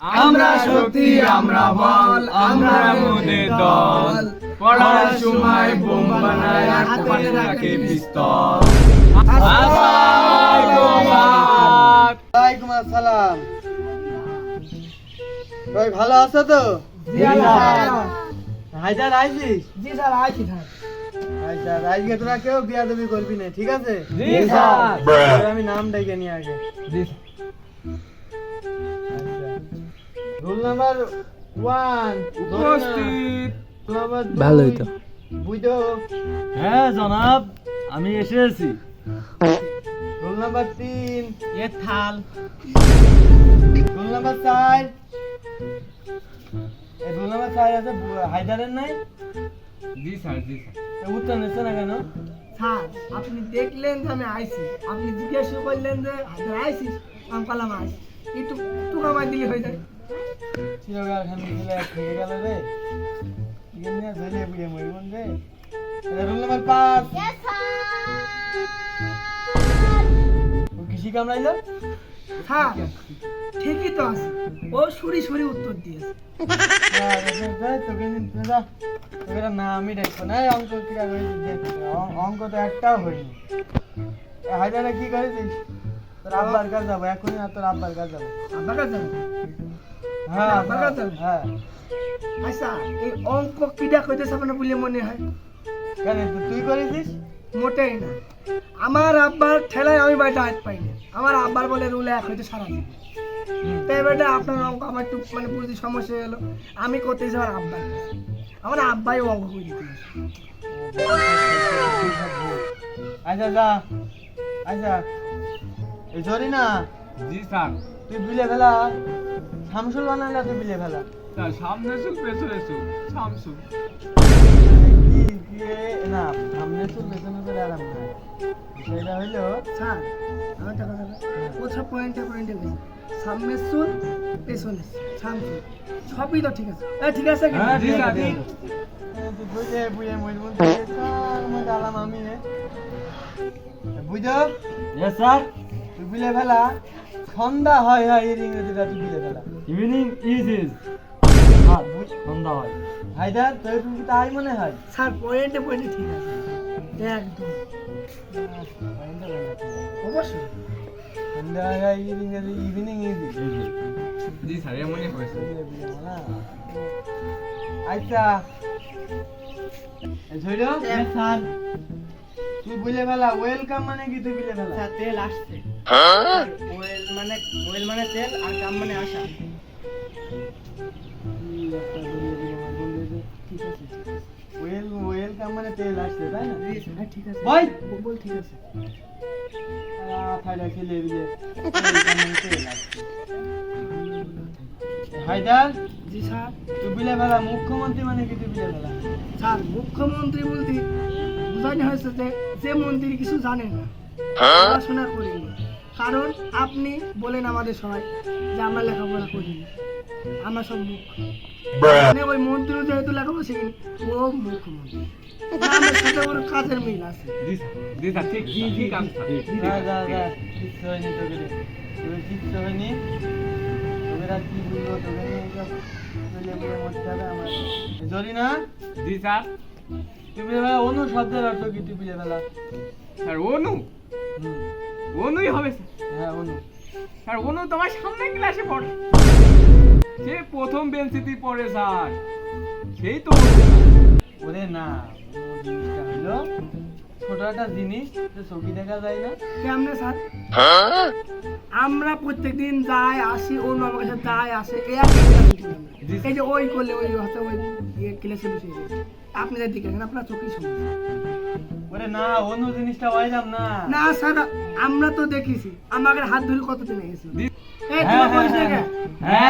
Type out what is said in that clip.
আমরা শক্তি আমরা বল আমরা মোদের দল। পড়ার সময় বোম বানায় আর রাখে পিস্তল। ওয়ালাইকুম আসসালাম। ভাই ভালো আছো তো? আইছিস জি স্যার আইছি স্যার। আজকে তোরা কেউ বিয়া দেবি করবি না ঠিক আছে? জি স্যার। আমি নাম ডেকে নিয়ে আগে। জি রোল নাম্বার ওয়ান উপস্থিত। ভালোই তো। বুঝতো হ্যাঁ জনাব আমি এসেছি রোল নাম্বার তিন এ থাল। রোল নাম্বার চার। রোল নাম্বার চার আছে হায়দারের নাই? জি স্যার জি স্যার। এ উত্তর নিচ্ছে না কেন? স্যার আপনি দেখলেন যে আমি আইছি। আপনি জিজ্ঞেস করলেন যে হাজার আইসিস আমি পালাম আইসি একটু টুক আমায় দিলে হয়ে যায়। চিরকাল থেকে গেল রে। ইয়ে নিয়ে ঝরিয়ে মরিবন রে। রোল নাম্বার পাঁচ। ও কৃষি কামড়াইলো? স্যার ঠিকই তো আছে। ও সরি সরি উত্তর দিয়েছে। তোকে তোকে একটা নামই না অঙ্ক অঙ্ক তো একটাও হয়নি। হায়দারে কি করেছিস? তোর আব্বার কাজ যাব এখনই আর তোর আব্বার কাজ যাব। আব্বার কাজ যাব? হ্যাঁ আচ্ছা এই অঙ্ক কিটা কইতেছে আপনার বলে মনে হয়? কেন তো তুই করেছিস মোটেই না। আমার আব্বার ঠেলায় আমি বাড়িতে হাত পাইনি আমার আব্বার বলে রুলে এক হইতে সারা দিন। তাই এবারে আপনার অঙ্ক আমার একটু মানে বুঝতে সমস্যা হয়ে আমি করতেছি আমার আব্বার আমার আব্বাই অঙ্ক করে দিতে আচ্ছা যা। আচ্ছা। এই না জি স্যার। তুই বিলে ফেলা। শামসুল বানালে তুই বিলে ফেলা। স্যার সামনে চুল পেছনে চুল শামসু কি কি না সামনে চুল পেছনে করে আরাম না। সেটা হইল স্যার আমার একটা কথা বলি। ও পয়েন্টে পয়েন্টে গেছে সামনের চুল পেছনে সামনে সবই তো ঠিক আছে। এ, ঠিক আছে কি? হ্যাঁ, স্যার, জি। বুঝে বুঝে তার মধ্যে আলাম আমি রে বুঝো? ইয়েস স্যার তুই বিলে ফেলা। সন্ধ্যা হয় হয় এর ইংরেজিটা তুই বিলে ফেলা ইভিনিং ইজ ইজ হ্যাঁ বুঝ সন্ধ্যা হয়। হায়দার তোর তুমি তাই মনে হয়? স্যার পয়েন্টে পয়েন্টে ঠিক আছে। একদম। অবশ্যই। সন্ধ্যা হয় ইংরেজি ইভিনিং ইজি জি স্যার এমনই হয়েছে। আচ্ছা। স্যার। তুই ফেলা ওয়েলকাম মানে কি তুই বুঝলে ফেলা তেল আসছে। ওয়েল মানে ওয়েল মানে তেল আর কাম মানে আসা ওয়েল মানে তেল আসছে তাই না? হ্যাঁ, ঠিক আছে। ভাই! বল ঠিক আছে। থাইলা খেলে দিলে হায়দার জি স্যার। তুই বিলে মুখ্যমন্ত্রী মানে কি তুই বিলে ফেলা স্যার মুখ্যমন্ত্রী বলতে বোঝানো হয়েছে যে যে মন্ত্রী কিছু জানেন না পড়াশোনা করিনি কারণ আপনি বলেন আমাদের সবাই যে আমরা লেখাপড়া করিনি আমরা সব মূর্খ মানে ওই মন্ত্রী যেহেতু লেখাপড়া শিখিনি ও মুখ্যমন্ত্রী কাজের মিল আছে জি জি স্যার তুই বিলে অনু শব্দের অর্থ কি তুই বিলে স্যার অনু? অনুই হবে স্যার। হ্যাঁ অনু। স্যার অনু তোমার সামনে ক্লাসে পড়ে। সে প্রথম বেঞ্চিতেই পড়ে স্যার। সেই তো ওরে না জিনিসটা ছোট একটা জিনিস যে চোখে দেখা যায় না। কেমনে স্যার? আমরা প্রত্যেকদিন যাই আসি অন্য আমার কাছে যাই আসে। এই যে ওই করলে ওই হয়তো ওই ইয়ে ক্লাসে বসে আপনি যদি দেখেন আপনার চোখেই সমস্যা ওরে না অন্য জিনিসটা পাইলাম না। না স্যার আমরা তো দেখেছি। আমাকে হাত ধরে কত দিন গেছে হ্যাঁ, হ্যাঁ,